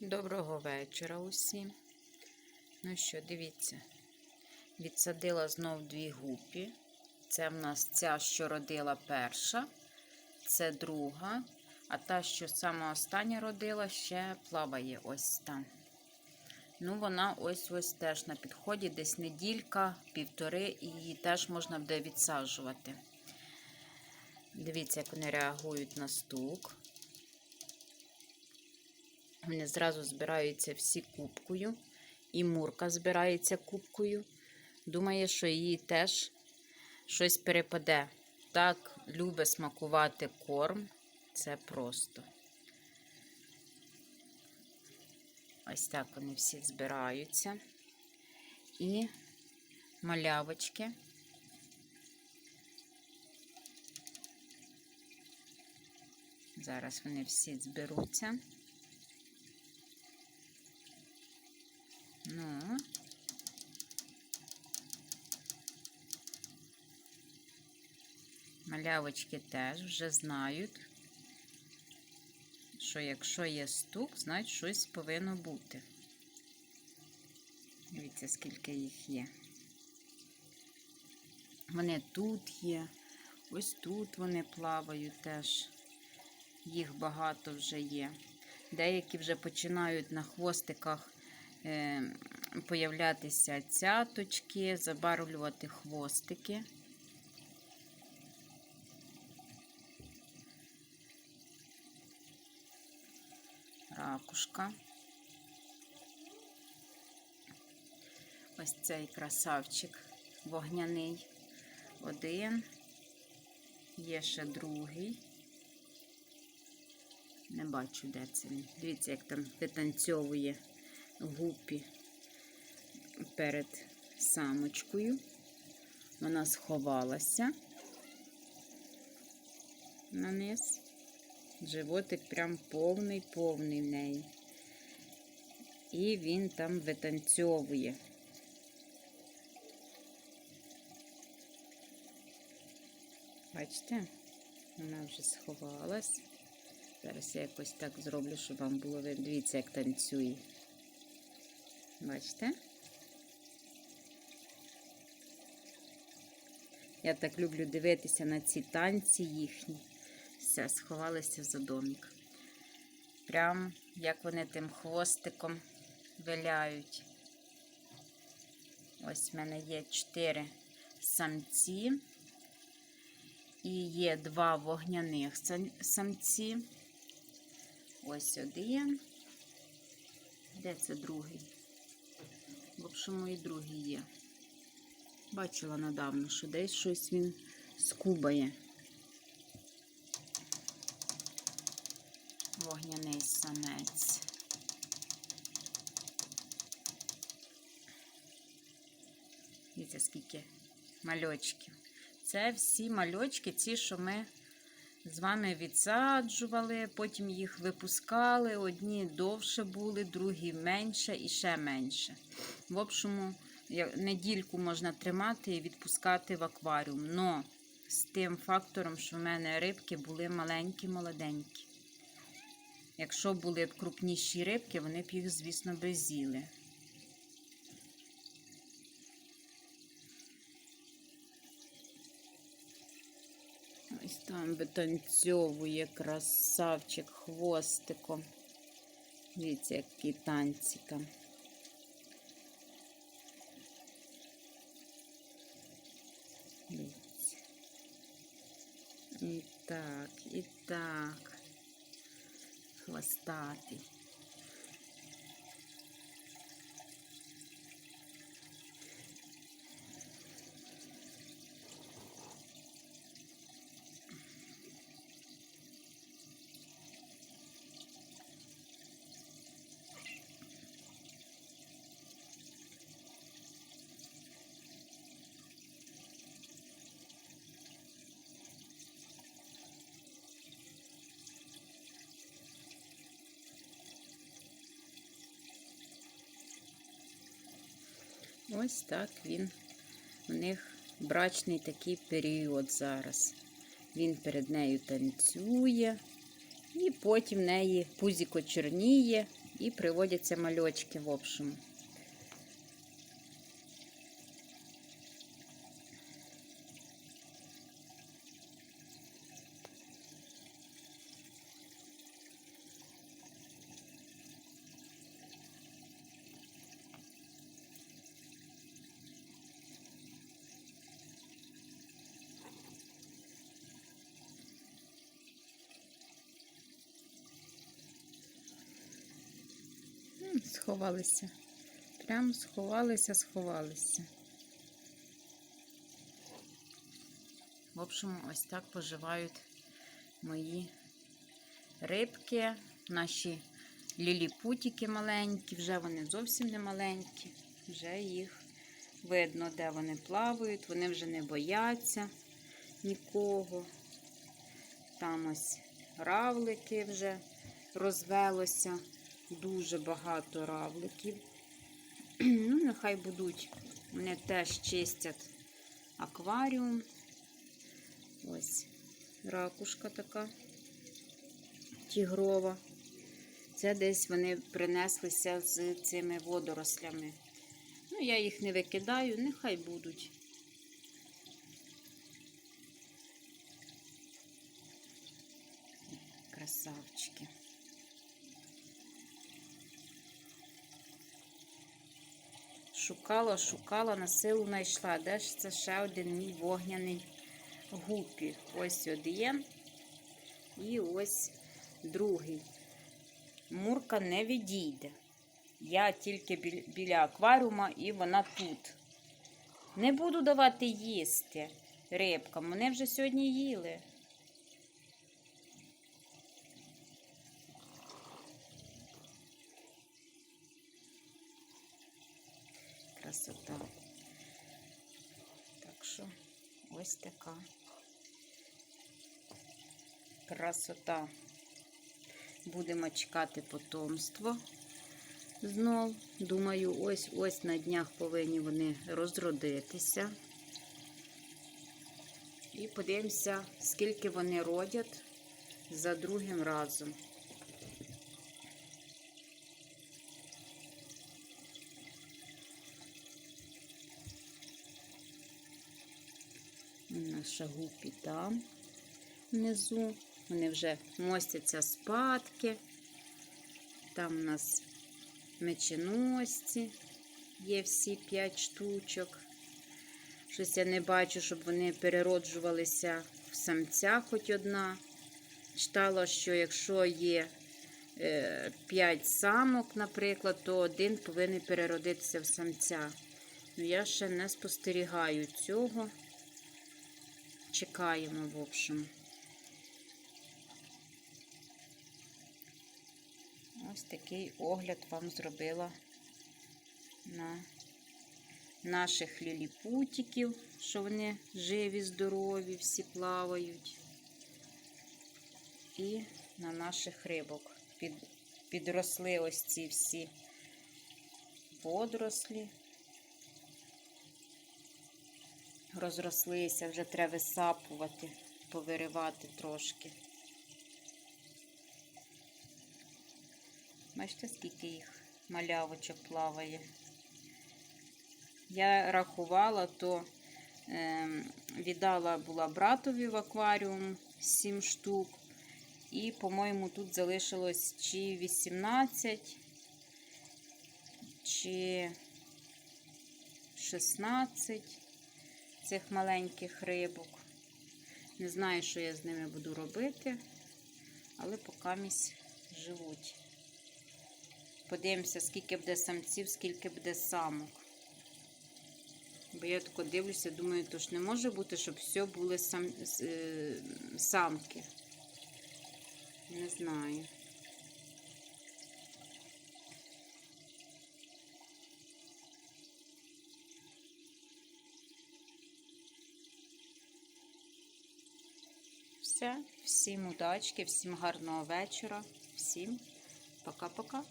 Доброго вечора усім. Ну що, дивіться, відсадила знов дві гупі. Це в нас ця, що родила перша, це друга, а та, що сама остання родила, ще плаває ось там. Ну, вона ось ось теж на підході, десь неділька, півтори, і її теж можна буде відсаджувати. Дивіться, як вони реагують на стук. Вони зразу збираються всі кубкою. І Мурка збирається кубкою. Думає, що їй теж щось перепаде. Так любить смакувати корм. Це просто. Ось так вони всі збираються. І малявочки. Зараз вони всі зберуться. Ну. Малявочки теж вже знають, що якщо є стук, значить щось повинно бути. Дивіться, скільки їх є. Вони тут є, ось тут вони плавають теж. Їх багато вже є. Деякі вже починають на хвостиках е, появлятися цяточки, забарвлювати хвостики. Ракушка. Ось цей красавчик вогняний. Один. Є ще другий. Не бачу, де це. Дивіться, як там витанцьовує гупі перед самочкою. Вона сховалася на низ. Животик прям повний-повний в неї. І він там витанцьовує. Бачите, вона вже сховалась. Зараз я якось так зроблю, щоб вам було видно. Дивіться, як танцює. Бачите? Я так люблю дивитися на ці танці їхні. Все, сховалися за домик. Прям як вони тим хвостиком виляють. Ось в мене є чотири самці. І є два вогняних самці. Ось один. Де це другий? В общем, і другий є. Бачила недавно, що десь щось він скубає. Вогняний самець. Дивіться, скільки мальочків. Це всі мальочки, ці, що ми з вами відсаджували, потім їх випускали. Одні довше були, другі менше і ще менше. В общому, недільку можна тримати і відпускати в акваріум. Но з тим фактором, що в мене рибки були маленькі, молоденькі. Якщо були б крупніші рибки, вони б їх, звісно, би з'їли. Ось там витанцьовує красавчик хвостиком. Дивіться, які танці там. І так, і так. Хвостатий. Ось так він. У них брачний такий період зараз. Він перед нею танцює І потім в неї пузіко чорніє і приводяться мальочки в общому. Сховалися. Прям сховалися, сховалися. В общем, ось так поживають мої рибки, наші ліліпутики маленькі, вже вони зовсім не маленькі, вже їх видно, де вони плавають, вони вже не бояться нікого. Там ось равлики вже розвелося. Дуже багато равликів. Ну, нехай будуть. Вони теж чистять акваріум. Ось ракушка така тігрова. Це десь вони принеслися з цими водорослями. Ну, я їх не викидаю, нехай будуть. Шукала, шукала, на силу знайшла. Де ж це ще один мій вогняний гупі? Ось один. І ось другий. Мурка не відійде. Я тільки біля, акваріума і вона тут. Не буду давати їсти рибкам. Вони вже сьогодні їли. Красота. Так що ось така красота. Будемо чекати потомство знов. Думаю, ось ось на днях повинні вони розродитися. І подивимося, скільки вони родять за другим разом. Наша гупі там внизу. Вони вже мостяться спадки. Там у нас меченосці є всі 5 штучок. Щось я не бачу, щоб вони перероджувалися в самця хоч одна. Читала, що якщо є 5 самок, наприклад, то один повинен переродитися в самця. Ну, я ще не спостерігаю цього. Чекаємо, в общем. Ось такий огляд вам зробила на наших ліліпутиків, що вони живі, здорові, всі плавають. І на наших рибок. Під, підросли ось ці всі водорослі. Розрослися, вже треба висапувати, повиривати трошки. Бачите, скільки їх малявочок плаває. Я рахувала, то е, віддала була братові в акваріум 7 штук. І, по-моєму, тут залишилось чи 18, чи 16 цих маленьких рибок. Не знаю, що я з ними буду робити, але поки місь живуть. Подивимося, скільки буде самців, скільки буде самок. Бо я тако дивлюся, думаю, то ж не може бути, щоб все були сам, е, самки. Не знаю. Всім удачки, всім гарного вечора, всім пока-пока.